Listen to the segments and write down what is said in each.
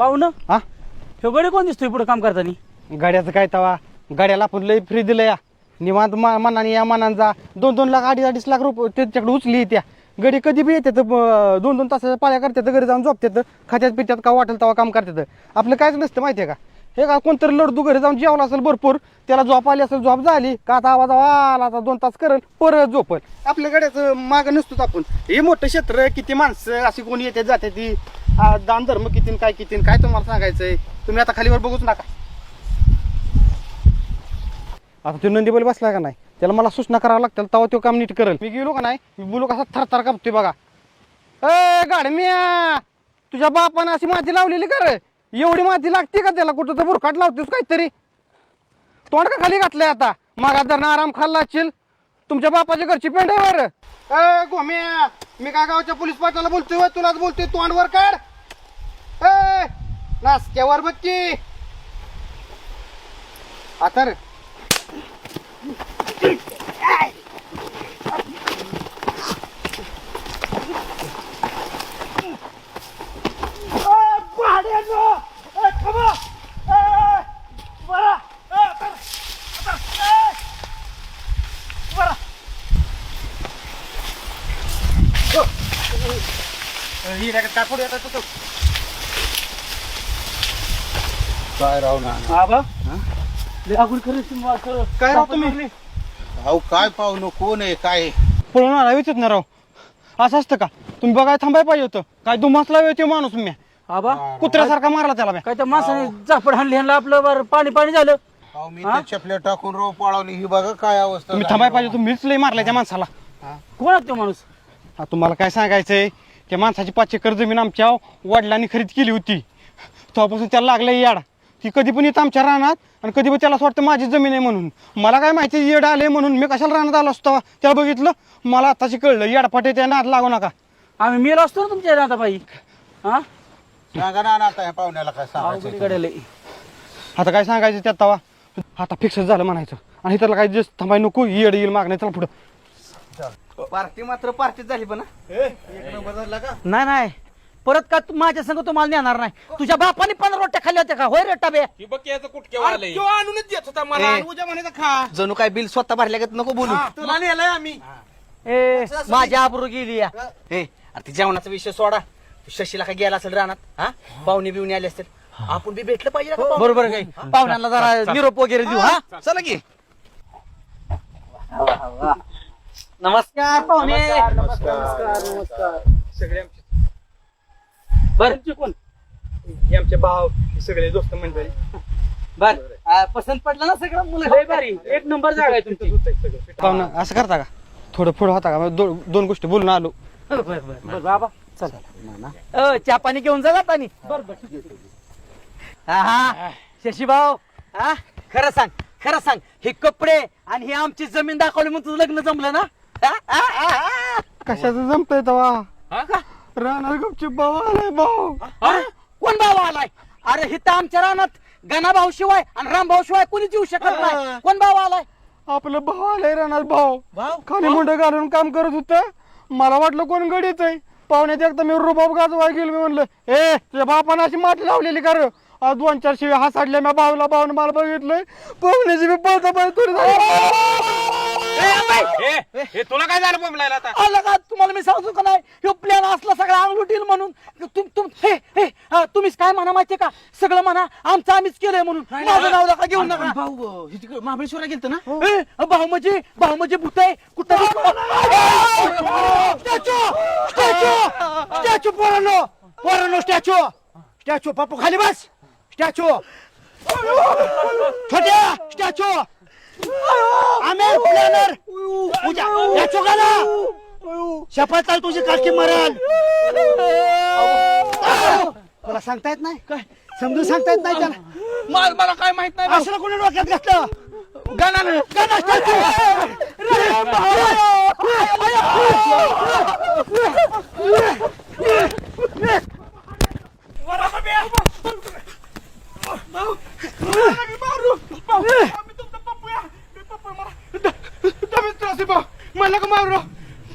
पाहुणं? हा? ह्यो गडी कोण दिसतोय पुढे काम करताना? गाड्याचं काय तवा? गाड्याला आपण लय फ्री दिलं या. निवांत मा मनाने या मनांचा दोन दोन लाख अडीच अडीच लाख रुपये त्याच्याकडे उचली त्या. गडी कधी बी येतात दोन दोन तासाच्या पाळ्या करतात घरी जाऊन झोपतात खात्यात पित्यात का वाटेल तेव्हा काम करतात आपलं कायच नसतं माहिती आहे का? हे का कोणतरी लडदू घरी जाऊन जेवला असेल भरपूर त्याला झोप आली असेल झोप झाली का आता आवाज आला आता दोन तास करल परत झोपल. आपल्या गाड्याचं माग नसतोच आपण. हे मोठं क्षेत्र किती माणसं अशी कोणी येते जाते ती. हा, दान धर्म किती न काय किती न काय तुम्हाला सांगायचंय? तुम्ही आता खालीवर बघूच नका. आता तो नंदीबैल बसला का नाही? त्याला मला सूचना करावं लागतील तेव्हा तो काम नीट करेल. मी गेलो का नाही? मी बोलू कसा थरथर कापतोय बघा. ए गाडम्या! तुझ्या बापानं अशी माती लावलेली कर एवढी माती लागते का त्याला? कुठं तर बुरकाट लावतेस काहीतरी. तोंड का खाली घातलंय आता? मागा धरणं आराम खाल्ला असशील तुमच्या बापाच्या घरची पेंड आहे वर. ए गोम्या मी काय गावच्या पोलीस पाटलाला बोलतोय होय, तुलाच बोलतोय तोंडवर काढ ए नासक्यावर बघ की आता रे. ही नाही काय पुढे येतात तसं? काय राव ना आबा लय अगोदर खरं तुम्ही मला खरं. काय राव तुम्ही अहो काय पाहुणं कोण आहे काय आहे? पळून आला विचारत ना राव असं असतं का तुम्ही बघाय थांबाय पाहिजे होतं काय दुमासला तो माणूस मी आबा कुत्र्यासारखा मारला त्याला मी काय त्या माणसाने झापड हाणली ह्यांना आपलं बरं पाणी पाणी झालं अहो मी ते चपल्या टाकून रोप पळवली ही बघा काय अवस्था तुम्ही झाली थांबाय. पाहिजे तुम्हीच लय मारलाय त्या माणसाला कोण आहे तो माणूस तुम्हाला काय सांगायचंय? त्या माणसाची पाच एकर जमीन आमच्या वडिलांनी खरेदी केली होती. तेव्हापासून त्याला लागलं याड. ती कधी पण येतं आमच्या रानात आणि कधी पण त्याला असं वाटतं माझी जमीन आहे म्हणून. मला काय माहिती येड आले म्हणून. मी कशाला रानात आलो असतो? त्याला बघितलं? मला आताशी कळलं येडपाटे त्या नाद लागू नका. आम्ही मेलो असतो ना तुमच्या नाता बाई हा? सांगा ना आता ह्या पाहुण्याला काय सांगायचं. आता काय सांगायचं त्यात तवा? आता फिक्स झालं म्हणायचं. आणि त्याला काय जस्ट थांबाय नको येड येईल मागण्या चला पुढं. पार्टी मात्र पार्टीच झाली पण नाही नाही. परत का तू माझ्या संग तुम्हाला नेणार नाही? तुझ्या बापाने पंधरा रोट्या खाल्ल्या होत्या का? होय रे टबे? आणूनच देत होता मला. आणि उद्या म्हणायचं खा. जणू काय बिल स्वतः भरल्यागत नको बोलू? तुला नेलंय आम्ही. ए माझी आबरू गेली या. ए अरे ते जेवणाचा विषय सोडा. शशीला काय गेला असेल रानात हा? पाहुणे बिवणे आले असतील. आपण बी भेटलं पाहिजे ना का पाहुणे? बरोबर काही. पाहुण्यांना जरा निरोप वगैरे देऊ हा? चला की. नमस्कार पाहुणे. बर. कोण? हे आमचे भाव हे सगळे दोस्त मंडळी. बर. आ, पसंत पडलं ना सगळं? मुलं भारी. एक नंबर जागा आहे तुमची. पाहुणं असं करता का? थोडं पुढं होता का? मग दो- दोन गोष्टी बोलून आलो. बर बर बर. बाबा चल. चहा पाणी घेऊन जा जातानी बर बर. हा हा. शशीभाऊ हा? खरं सांग खरं सांग. हे कपडे आणि हे आमची जमीन दाखवली म्हणून तुझं लग्न जमलं ना. कशाचं जमतंय तवा? राहणार गपचूप भाऊ आलाय भाऊ. अरे, कोण भाऊ आलाय? अरे हे तर आमच्या रानात गणा भाऊ शिवाय आणि राम भाऊ शिवाय कोणीच येऊ शकत नाही. कोण भाऊ आलाय? आपलं भाऊ आलाय राहणार भाऊ. खाली मुंड घालून काम करत होत. मला वाटलं कोण गडीच आहे. पाहुण्यात एकदा मी रुबाब गाजवाय गेलो मी म्हणलं ए तुझ्या बापानं अशी माती लावलेली कर आज दोन चार शिव्या हसाडल्या मी भाऊला भाऊने मला बघितलंय. पाहुण्याची मी पळता पाहिजे हे तुला काय झालं बोंबलायला आता? आलं का? तुम्हाला मी सांगतो का नाही? ह्यो प्लॅन असला सगळा अंगलुटील म्हणून. तुम तुम हे हे हा, तुम्हीच काय म्हणा माहितीये का? सगळं म्हणा आमचं आम्हीच केलंय म्हणून. माझं नाव नका घेऊ नका. भाऊ हे तिकडे महाबळेश्वरला गेलतो ना? ए, भाऊ म्हणजे भाऊ म्हणजे भूत आहे? कुठं स्टॅच्यू स्टॅच्यू स्टॅच्यू पोरांनो पोरांनो स्टॅच्यू. स्टॅच्यू पप्पू खाली बस. स्टॅच्यू. छोट्या स्टॅच्यू. आमेर प्लॅनर पूजा ना शपथ चाल तुझी काटकी मरण तुला सांगता येत नाही? काय? समजून सांगता येत नाही त्याला. मला मला काय माहीत नाही असलं कोणी डोक्यात घातलं? गाणं गाणं मला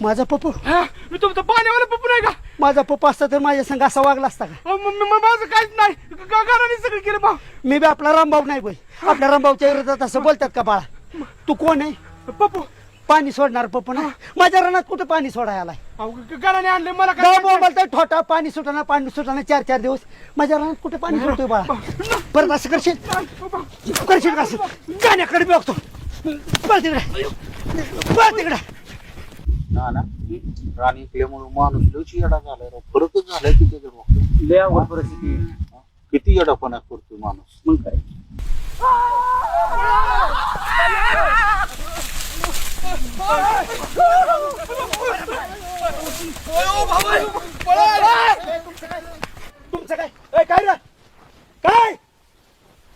माझा पप्पू. मी तुमचा पाण्यावाला पप्पू नाही का? माझा पप्पा असता तर माझ्या संघ असा वागला असता का? अहो, म- म- माझं काहीच नाही. घराने सगळं केलं भाऊ. मी बी आपला रामभाऊ नाही बोल आपल्या रामभाऊच्या विरोधात असं बोलतात का बाळा? तू कोण आहे? पप्पू. पाणी सोडणार पप्पू ना माझ्या रानात कुठं पाणी सोडायला आलाय? अहो, ग- घराने आणले मला गाव काय बोंबालता ठोटा पाणी सुटाना पाणी सुटाना चार चार दिवस. माझ्या रानात कुठे पाणी सोडतोय बाळा? परत असं करशील? करशील का असं? गाण्याकडे बघतो. पळ तिकडे. पळ तिकडे. ना ना राणी इकल्यामुळे माणूस लयच येडा झालाय राव फरकच झालाय की त्याच्या डोक्यात. लय अवघड परिस्थिती किती येडापणा करतो माणूस मग काय तुमचं काय ए, काय रे काय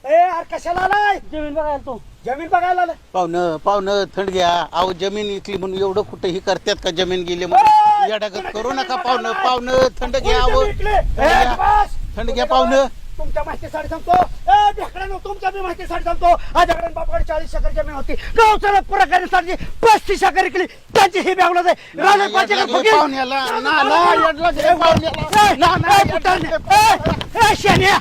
ए अरे कशाला आलाय जमीन बघायला तो. जमीन बघायला आलाय पाहुणं पाहुणं थंड घ्या. अहो जमीन इकली म्हणून एवढं कुठं ही करतात का जमीन गेली म्हणून? करू नका पाहुणं. पाहुणं थंड घ्या अहो. जमीन विकली. थंड ए, घ्या. बस. थंड घ्या पाहुणं. तुमच्या माहितीसाठी सांगतो. ए ढेकड्यानो तुमच्या बी माहितीसाठी सांगतो. माझ्याकडे बापाकडे चाळीस एकर जमीन होती. गावचा पुराकारीसाठी पस्तीस एकर विकली त्यांची ही बॅवला पाच एकर. पाहुण्याला. ना ना येडला घे पाहुण्याला. ए, ए, पुटाने. ए, ए, शेण्या.